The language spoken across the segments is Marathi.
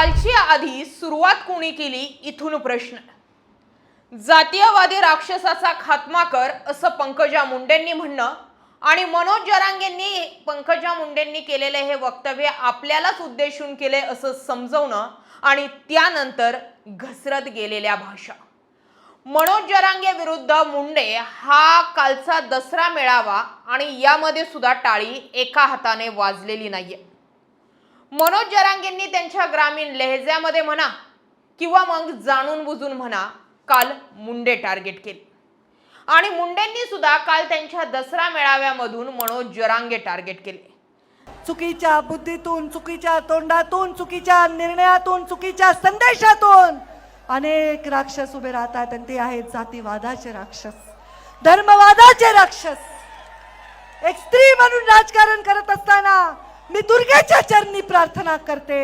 कालची आधी सुरुवात कोणी केली? इथून प्रश्न. जातीयवादी राक्षसाचा खात्मा कर असं पंकजा मुंडेंनी म्हणणं. आणि मनोज जरांगेंनी पंकजा मुंडेंनी केलेले हे वक्तव्य आपल्यालाच उद्देशून केले असं समजवणं आणि त्यानंतर घसरत गेलेल्या भाषा. मनोज जरांगे विरुद्ध मुंडे हा कालचा दसरा मेळावा आणि यामध्ये सुद्धा टाळी एका हाताने वाजलेली नाहीये. मनोज जरांगेंनी त्यांच्या ग्रामीण लहेजामध्ये म्हणा किंवा मग जाणून बुजून म्हणा काल मुंडे टार्गेट केले. आणि मुंडेंनी सुद्धा काल त्यांच्या दसरा मेळाव्यामधून मनोज जरांगे टार्गेट केले. चुकीच्या बुद्धीतून चुकीच्या तोंडातून चुकीच्या निर्णयातून चुकीच्या संदेशातून अनेक राक्षस उभे राहतात आणि ते आहेत जातीवादाचे राक्षस धर्मवादाचे राक्षस. एक स्त्री म्हणून राजकारण करत असताना मी दुर्गेच्या चरणी प्रार्थना करते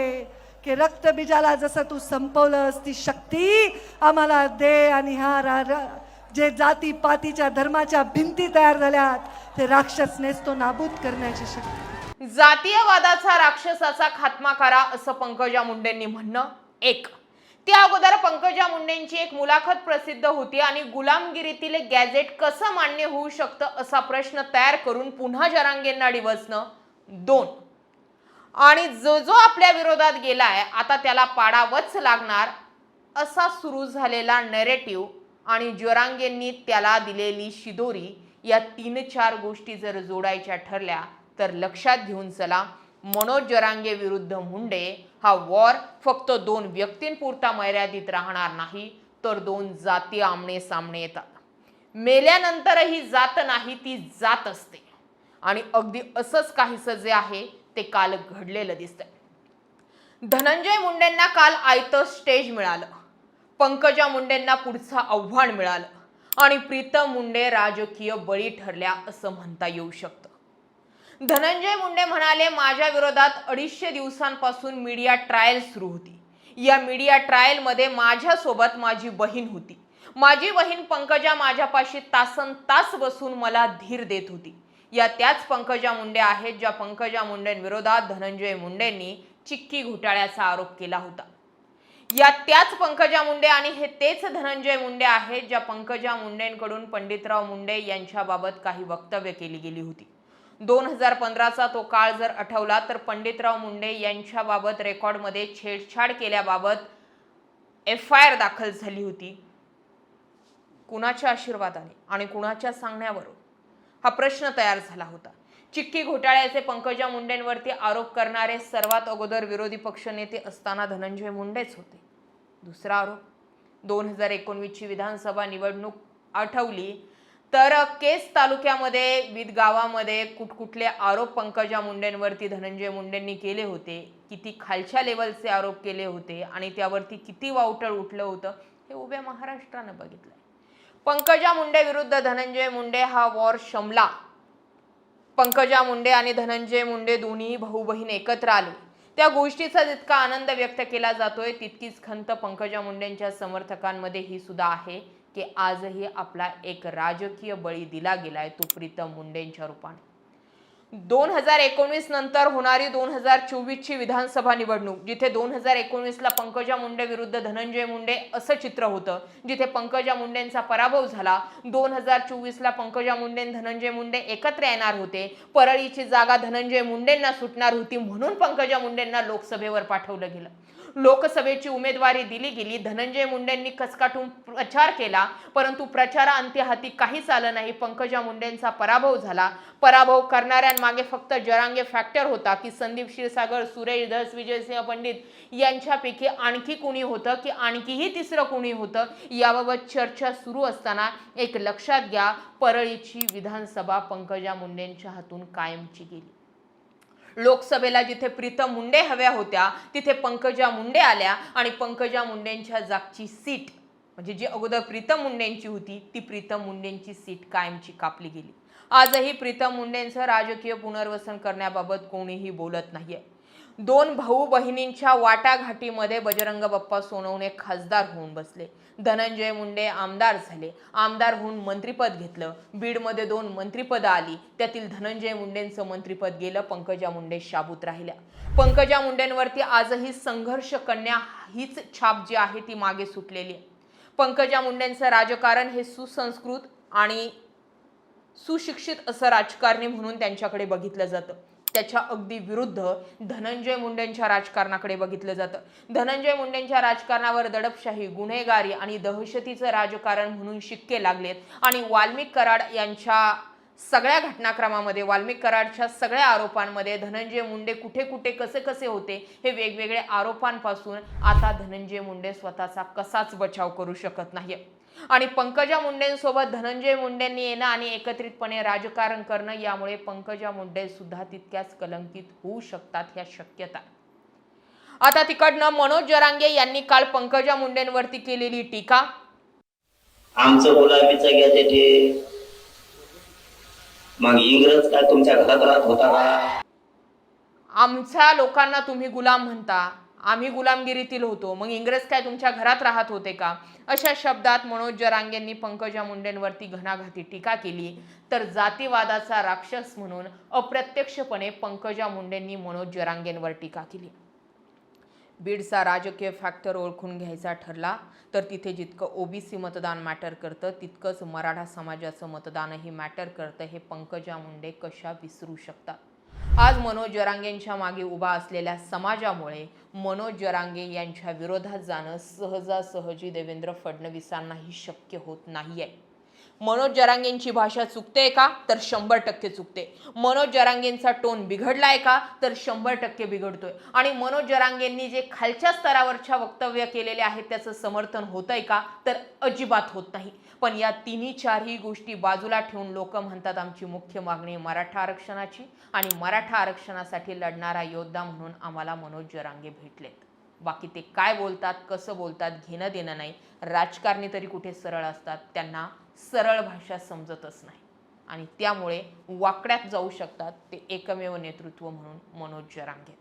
की रक्तबीजाला जसं तू संपवलंस ती शक्ती आम्हाला दे आणि हा रा- रा- जे जाती पातीच्या धर्माच्या भिंती तयार झाल्यात ते राक्षस नेसतो नाबूद करण्याची शक्ती. जातीयवादाचा राक्षसाचा खात्मा करा असं पंकजा मुंडेंनी म्हणणं एक. त्या अगोदर पंकजा मुंडेंची एक मुलाखत प्रसिद्ध होती आणि गुलामगिरीतील गॅझेट कसं मान्य होऊ शकतं असा प्रश्न तयार करून पुन्हा जरांगेंना डिवचणं? दोन. आणि जो जो आपल्या विरोधात गेलाय आता त्याला पाडावंच लागणार असा सुरू झालेला नरेटिव्ह आणि ज्वरांगेंनी त्याला दिलेली शिदोरी या तीन चार गोष्टी जर जोडायच्या ठरल्या तर लक्षात घेऊन चला मनोज जरांगे विरुद्ध मुंडे हा वॉर फक्त दोन व्यक्तींपुरता मर्यादित राहणार नाही तर दोन जाती आमने सामने येतात. मेल्यानंतरही जात नाही ती जात असते. आणि अगदी असंच काहीसं जे आहे ते काल घडलेलं दिसतंय. धनंजय मुंडेंना काल आयतं स्टेज मिळालं. पंकजा मुंडेंना पुढचं आव्हान मिळालं. आणि प्रीतम मुंडे राजकीय बळी ठरल्या असं म्हणता येऊ शकतं. धनंजय मुंडे म्हणाले माझ्या विरोधात अडीचशे दिवसांपासून मीडिया ट्रायल सुरू होती. या मीडिया ट्रायलमध्ये माझ्यासोबत माझी बहीण होती. माझी बहीण पंकजा माझ्यापाशी तासन तास बसून मला धीर देत होती. या त्याच पंकजा मुंडे आहेत ज्या पंकजा मुंडेंविरोधात धनंजय मुंडेंनी चिक्की घोटाळ्याचा आरोप केला होता. या त्याच पंकजा मुंडे आणि हे तेच धनंजय मुंडे आहेत ज्या पंकजा मुंडेंकडून पंडितराव मुंडे यांच्याबाबत काही वक्तव्य केली गेली होती. दोन हजार पंधराचा तो काळ जर आठवला तर पंडितराव मुंडे यांच्याबाबत रेकॉर्डमध्ये छेडछाड केल्याबाबत एफ आय आर दाखल झाली होती. कुणाच्या आशीर्वादाने आणि कुणाच्या सांगण्यावरून? हा प्रश्न तयार झाला होता. चिक्की घोटाळ्याचे पंकजा मुंडेंवरती आरोप करणारे सर्वात अगोदर विरोधी पक्षनेते असताना धनंजय मुंडेच होते. दुसरा आरोप दोन हजार एकोणवीसची विधानसभा निवडणूक आठवली तर केस तालुक्यामध्ये विद गावामध्ये कुठकुठले आरोप पंकजा मुंडेंवरती धनंजय मुंडेंनी केले होते. किती खालच्या लेवलचे आरोप केले होते आणि त्यावरती किती वावटळ उठलं होतं हे उभ्या महाराष्ट्रानं बघितलंय. पंकजा मुंडे विरुद्ध धनंजय मुंडे हा वॉर शमला. पंकजा मुंडे आणि धनंजय मुंडे दोन्ही भाऊ बहीण एकत्र आले. त्या गोष्टीचा जितका आनंद व्यक्त केला जातोय तितकीच खंत पंकजा मुंडेंच्या समर्थकांमध्ये ही सुद्धा आहे की आजही आपला एक राजकीय बळी दिला गेलाय तो प्रीतम मुंडेंच्या रूपाने. दोन हजार एकोणवीस नंतर होणारी दोन हजार चोवीसची विधानसभा निवडणूक जिथे दोन हजार एकोणीसला पंकजा मुंडे विरुद्ध धनंजय मुंडे असं चित्र होतं जिथे पंकजा मुंडेंचा पराभव झाला दोन हजार चोवीसला पंकजा मुंडे धनंजय मुंडे एकत्र येणार होते परळीची जागा धनंजय मुंडेंना सुटणार होती म्हणून पंकजा मुंडेंना लोकसभेवर पाठवलं गेलं. लोकसभेची उमेदवारी दिली गेली. धनंजय मुंडेंनी खसकाटून प्रचार केला परंतु प्रचाराअंत्य हाती काहीच आलं नाही. पंकजा मुंडेंचा पराभव झाला. पराभव करणाऱ्यांमागे फक्त जरांगे फॅक्टर होता की संदीप क्षीरसागर सुरेश धस विजयसिंह पंडित यांच्यापैकी आणखी कुणी होतं की आणखीही तिसरं कुणी होतं? याबाबत चर्चा सुरू असताना एक लक्षात घ्या परळीची विधानसभा पंकजा मुंडेंच्या हातून कायमची गेली. लोकसभेला जिथे प्रीतम मुंडे हव्या होत्या तिथे पंकजा मुंडे आल्या आणि पंकजा मुंडेंच्या जागची सीट म्हणजे जी अगोदर प्रीतम मुंडेंची होती ती प्रीतम मुंडेंची सीट कायमची कापली गेली. आजही प्रीतम मुंडेंचं राजकीय पुनर्वसन करण्याबाबत कोणीही बोलत नाहीये. दोन भाऊ बहिणींच्या वाटाघाटीमध्ये बजरंग बाप्पा सोनवणे खासदार होऊन बसले. धनंजय मुंडे आमदार झाले. आमदार होऊन मंत्रिपद घेतलं. बीडमध्ये दोन मंत्रीपदं आली. त्यातील धनंजय मुंडेंचं मंत्रिपद गेलं. पंकजा मुंडे शाबूत राहिल्या. पंकजा मुंडेंवरती आजही संघर्ष कन्या हीच छाप जी आहे ती मागे सुटलेली आहे. पंकजा मुंडेंचं राजकारण हे सुसंस्कृत आणि सुशिक्षित असं राजकारणी म्हणून त्यांच्याकडे बघितलं जातं. त्याच्या अगदी विरुद्ध धनंजय मुंडेंच्या राजकारणाकडे बघितलं जातं. धनंजय मुंडेंच्या राजकारणावर दडपशाही गुन्हेगारी आणि दहशतीचं राजकारण म्हणून शिक्के लागलेत. आणि वाल्मिक कराड यांच्या सगळ्या घटनाक्रमामध्ये वाल्मिक कराडच्या सगळ्या आरोपांमध्ये धनंजय मुंडे कुठे कुठे कसे कसे होते हे वेगवेगळे आरोपांपासून आता धनंजय मुंडे स्वतःचा कसाच बचाव करू शकत नाही आणि पंकजा मुंडेंसोबत धनंजय मुंडेंनी येणं आणि एकत्रितपणे राजकारण करणं यामुळे पंकजा मुंडे सुद्धा तितक्याच कलंकित होऊ शकतात ह्या शक्यता. आता तिकडनं मनोज जरांगे यांनी काल पंकजा मुंडेंवरती केलेली टीका. आमचं गुलाबीचं मग इंग्रज काय तुमच्या घरात राहत होता का? आमच्या लोकांना तुम्ही गुलाम म्हणता. आम्ही गुलामगिरीतील होतो. मग इंग्रज काय तुमच्या घरात राहत होते का? अशा शब्दात मनोज जरांगेंनी पंकजा मुंडेंवरती घणाघाती टीका केली. तर जातीवादाचा राक्षस म्हणून अप्रत्यक्षपणे पंकजा मुंडेंनी मनोज जरांगेंवर टीका केली. बीडचा राजकीय फॅक्टर ओळखून घ्यायचा ठरला तर तिथे जितकं ओबीसी मतदान मॅटर करतं तितकंच मराठा समाजाचं मतदानही मॅटर करतं हे पंकजा मुंडे कशा विसरू शकतात? आज मनोज जरांगेंच्या मागे उभा असलेल्या समाजामुळे मनोज जरांगे यांच्या विरोधात जाणं सहजासहजी देवेंद्र फडणवीसांनाही शक्य होत नाही आहे मनोज जरांगेंची भाषा चुकते का? तर शंभर टक्के चुकते. मनोज जरांगेंचा टोन बिघडलाय का? तर शंभर टक्के बिघडतोय. आणि मनोज जरांगेंनी जे खालच्या स्तरावरच्या वक्तव्य केलेले आहेत त्याचं समर्थन होतंय का? तर अजिबात होत नाही. पण या तिन्ही चारही गोष्टी बाजूला ठेवून लोक म्हणतात आमची मुख्य मागणी मराठा आरक्षणाची आणि मराठा आरक्षणासाठी लढणारा योद्धा म्हणून आम्हाला मनोज जरांगे भेटलेत. बाकी ते काय बोलतात कसं बोलतात घेणं देणं नाही. राजकारणी तरी कुठे सरळ असतात त्यांना सरळ भाषा समजतच नाही. आणि त्यामुळे वाकड्यात जाऊ शकतात ते एकमेव नेतृत्व म्हणून मनोज जरांगे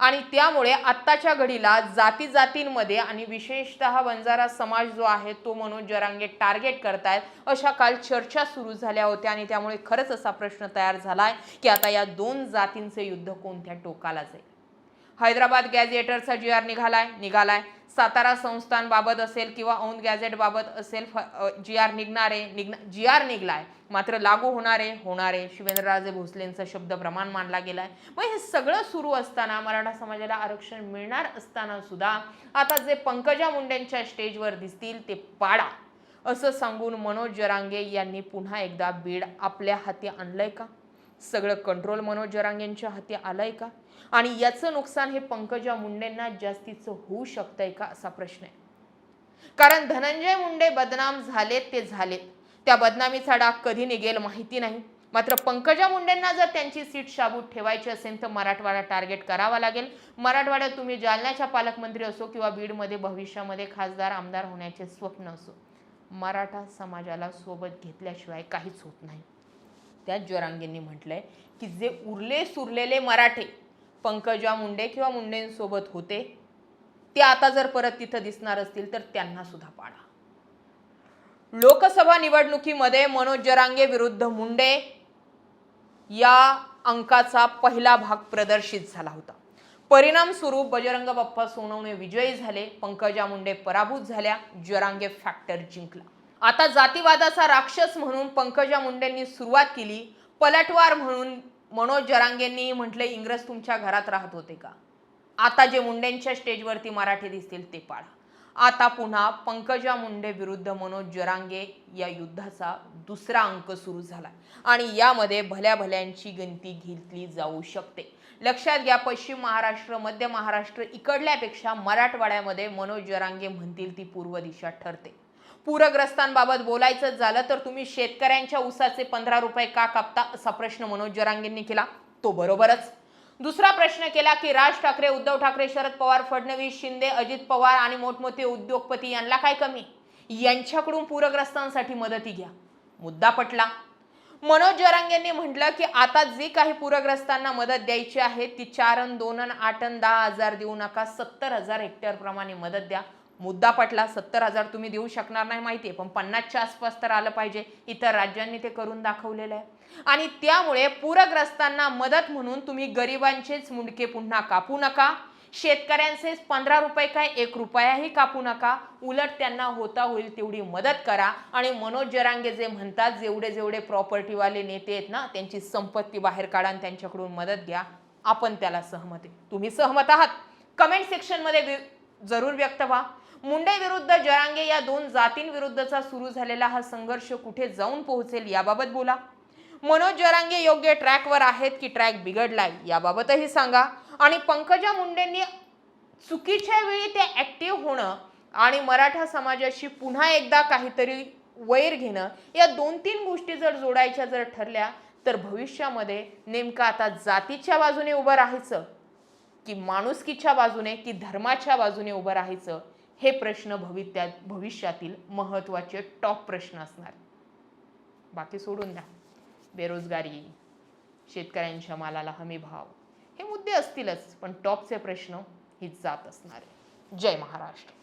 आणि त्यामुळे आत्ताच्या घडीला जाती जातींमध्ये आणि विशेषतः बंजारा समाज जो आहे तो मनोज जरांगे टार्गेट करतायत अशा काल चर्चा सुरू झाल्या होत्या आणि त्यामुळे खरंच असा प्रश्न तयार झाला आहे की आता या दोन जातींचे युद्ध कोणत्या टोकाला जाईल? हैदराबाद गॅझेटरचा जी आर निघालाय निघालाय. सातारा संस्थांबाबत असेल किंवा औंध गॅझेटबाबत असेल असेल जी आर निघणारे निघ जी आर निघलाय. मात्र लागू होणारे होणारे शिवेंद्रराजे भोसलेंचा शब्द प्रमाण मानला गेलाय. मग हे सगळं सुरू असताना मराठा समाजाला आरक्षण मिळणार असताना सुद्धा आता जे पंकजा मुंडेंच्या स्टेजवर दिसतील ते पाडा. असं सांगून मनोज जरांगे यांनी पुन्हा एकदा बीड आपल्या हाती आणलंय का? सगळं कंट्रोल मनोज जरांगेंच्या हाती आलंय का? आणि याचं नुकसान हे पंकजा मुंडेंना जास्तीचं होऊ शकतंय का असा प्रश्न आहे. कारण धनंजय मुंडे बदनाम झालेत ते झालेत. त्या बदनामीचा डाग कधी निघेल माहिती नाही. मात्र पंकजा मुंडेंना जर त्यांची सीट शाबूत ठेवायची असेल तर मराठवाडा टार्गेट करावा लागेल. मराठवाड्यात तुम्ही जालन्याच्या पालकमंत्री असो किंवा बीडमध्ये भविष्यामध्ये खासदार आमदार होण्याचे स्वप्न असो मराठा समाजाला सोबत घेतल्याशिवाय काहीच होत नाही. त्याच म्हटलं आहे की जे उरले सुरलेले मराठे पंकजा मुंडे किंवा मुंडेंसोबत होते ते आता जर परत तिथं दिसणार असतील तर त्यांना सुद्धा पाडा. लोकसभा निवडणुकीमध्ये मनोज जरांगे विरुद्ध मुंडे या अंकाचा पहिला भाग प्रदर्शित झाला होता. परिणाम स्वरूप बजरंग बाप्पा सोनवणे विजयी झाले पंकजा मुंडे पराभूत झाल्या जरांगे फॅक्टर जिंकला. आता जातीवादाचा राक्षस म्हणून पंकजा मुंडेंनी सुरुवात केली. पलटवार म्हणून मनोज जरांगेंनी म्हटले इंग्रज तुमच्या घरात राहत होते का? आता जे मुंडेंच्या स्टेजवरती मराठी दिसतील ते पाळा. आता पुन्हा पंकजा मुंडे विरुद्ध मनोज जरांगे या युद्धाचा दुसरा अंक सुरू झाला आणि यामध्ये भल्या भल्यांची गणती घेतली जाऊ शकते. लक्षात घ्या पश्चिम महाराष्ट्र मध्य महाराष्ट्र इकडल्यापेक्षा मराठवाड्यामध्ये मनोज जरांगे म्हणतील ती पूर्व दिशा ठरते. पूरग्रस्तांबाबत बोलायचं झालं तर तुम्ही शेतकऱ्यांच्या ऊसाचे पंधरा रुपये का कापता असा प्रश्न मनोज जरांगेंनी केला. तो बरोबरच. दुसरा प्रश्न केला की राज ठाकरे उद्धव ठाकरे शरद पवार फडणवीस शिंदे अजित पवार आणि मोठमोठे उद्योगपती यांना काय कमी? यांच्याकडून पूरग्रस्तांसाठी मदती घ्या. मुद्दा पटला. मनोज जरांगेंनी म्हटलं की आता जी काही पूरग्रस्तांना मदत द्यायची आहे ती चार अन दोन अन आठ दहा हजार देऊ नका. सत्तर हजार हेक्टर प्रमाणे मदत द्या. मुद्दा पटला सत्तर हजार तुम्ही देऊ शकणार नाही माहिती आहे पण पन्नासच्या आसपास तर आलं पाहिजे. इतर राज्यांनी ते करून दाखवलेलं आहे. आणि त्यामुळे पूरग्रस्तांना मदत म्हणून तुम्ही गरिबांचेच मुंडके पुन्हा कापू नका. शेतकऱ्यांचे पंधरा रुपये काय एक रुपयाही कापू नका. उलट त्यांना होता होईल तेवढी मदत करा. आणि मनोज जरांगे जे म्हणतात जेवढे जेवढे प्रॉपर्टीवाले नेते आहेत ना त्यांची संपत्ती बाहेर काढा आणि त्यांच्याकडून मदत घ्या. आपण त्याला सहमत आहे. तुम्ही सहमत आहात? कमेंट सेक्शनमध्ये जरूर व्यक्त व्हा. मुंडे विरुद्ध जरांगे या दोन जातींविरुद्धचा सुरू झालेला हा संघर्ष कुठे जाऊन पोहोचेल याबाबत बोला. मनोज जरांगे योग्य ट्रॅकवर आहेत की ट्रॅक बिघडलाय याबाबतही सांगा. आणि पंकजा मुंडेंनी चुकीच्या वेळी ते ॲक्टिव्ह होणं आणि मराठा समाजाशी पुन्हा एकदा काहीतरी वैर घेणं या दोन तीन गोष्टी जर जोडायच्या जर ठरल्या तर भविष्यामध्ये नेमकं आता जातीच्या बाजूने उभं राहायचं की माणुसकीच्या बाजूने की धर्माच्या बाजूने उभं राहायचं हे प्रश्न भवित्यात भविष्यातील महत्त्वाचे टॉप प्रश्न असणार. बाकी सोडून द्या. बेरोजगारी शेतकऱ्यांच्या मालाला हमी भाव हे मुद्दे असतीलच पण टॉपचे प्रश्न ही जात असणार. जय महाराष्ट्र.